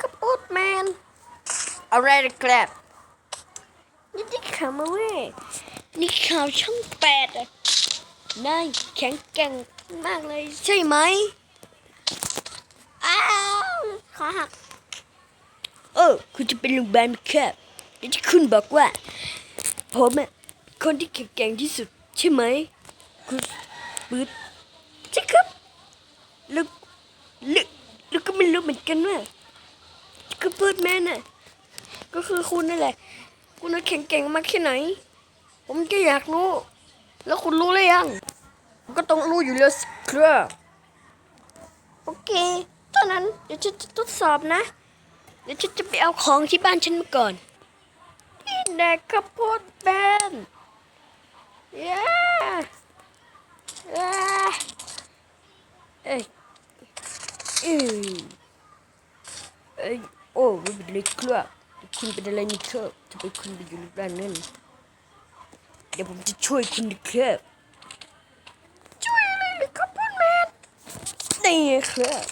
ข้าวโพดแมนอะไรนะครับนี่ที่ข่าวมาเว้ยนี่ข่าวช่องแปดอะนายแข็งแกร่งมากเลยใช่ไหมอ้าวขาหักเออคุณจะเป็นลุงแบนครับแต่ที่คุณบอกว่าผมอะคนที่แข็งแกร่งที่สุดใช่ไหมคุณปืดใช่ครับแล้วแล้วแล้วก็ไม่รู้เหมือนกันว่า ก็เปิดแม่น่ะก็คือคุณนั่นแหละ คุณน่ะแข็งแกร่งมากแค่ไหน ผมก็อยากรู้ แล้วคุณรู้หรือยังก็ต้องรู้อยู่แล้วสิครับโอเคตอนนั้นเดี๋ยวฉันจะทดสอบนะ เดี๋ยวฉันจะไปเอาของที่บ้านฉันมาก่อนนี่แดกข้าวโพดแบนเย้เย้เอ้ยอ้ยเอ้ยโอ้ไม่ เป็นไรครับคุณเป็นอะไรนี่ครับทำไมคุณไปอยู่ในบ้านนั่นเดี๋ยวผมจะช่วยคุณนะครับช่วยอะไรเลยครับพ่อแมนนี่ครับ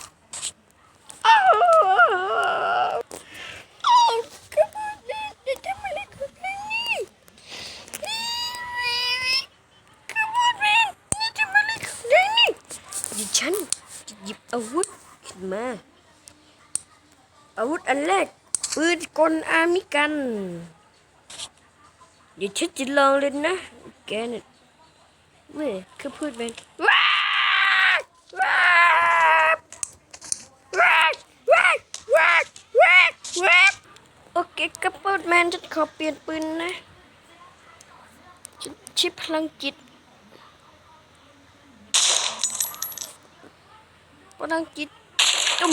อ้าวพ่อแมนจะทำอะไรกับเรนนี้ครับพ่อแมนจะทำอะไรกับเรื่องนี้ดิฉันจะหยิบอาวุธขึ้นมาอาวุธอันแรก ปืนกลอามิกัน เดี๋ยวฉันจะลองเลยนะแกเนี่ยเว้ยคือพูดเป็นว้าว้าว้าว้าว้าว้าว้าโอเคกระเปิดแมนฉันขอเปลี่ยนปืนนะฉันใช้พลังจิตพลังจิตตุ้ม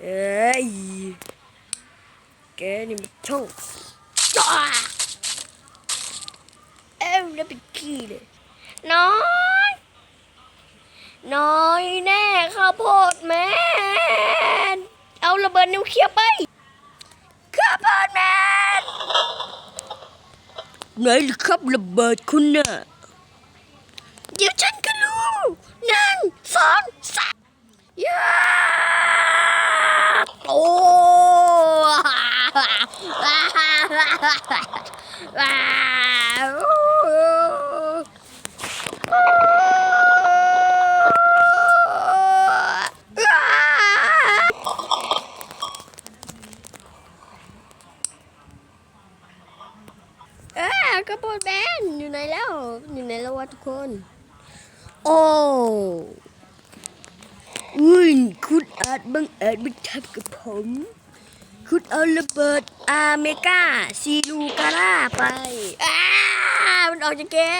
เอ้ยแกนี่มันช่องจ้าเอ้าแล้วเป็นขี้เลยน้อยน้อยแน่ข้าวโพดแมนเอาระเบิดนิวเคลียร์ไปข้าวโพดแมนไหนล่ะครับระเบิดคุณน่ะเดี๋ยวฉันก็รู้หนึ่งสองสามยาโอ้ว้าวเอ้า กระโปรงแบนอยู่ไหนแล้ว อยู่ไหนแล้ววะทุกคน โอ้อุ้ยคุณอาจบังเอิญมาทับกับผม คุณเอาระเบิดอาเมกาซีลูการ่าไปอ้ามันออกจากแก้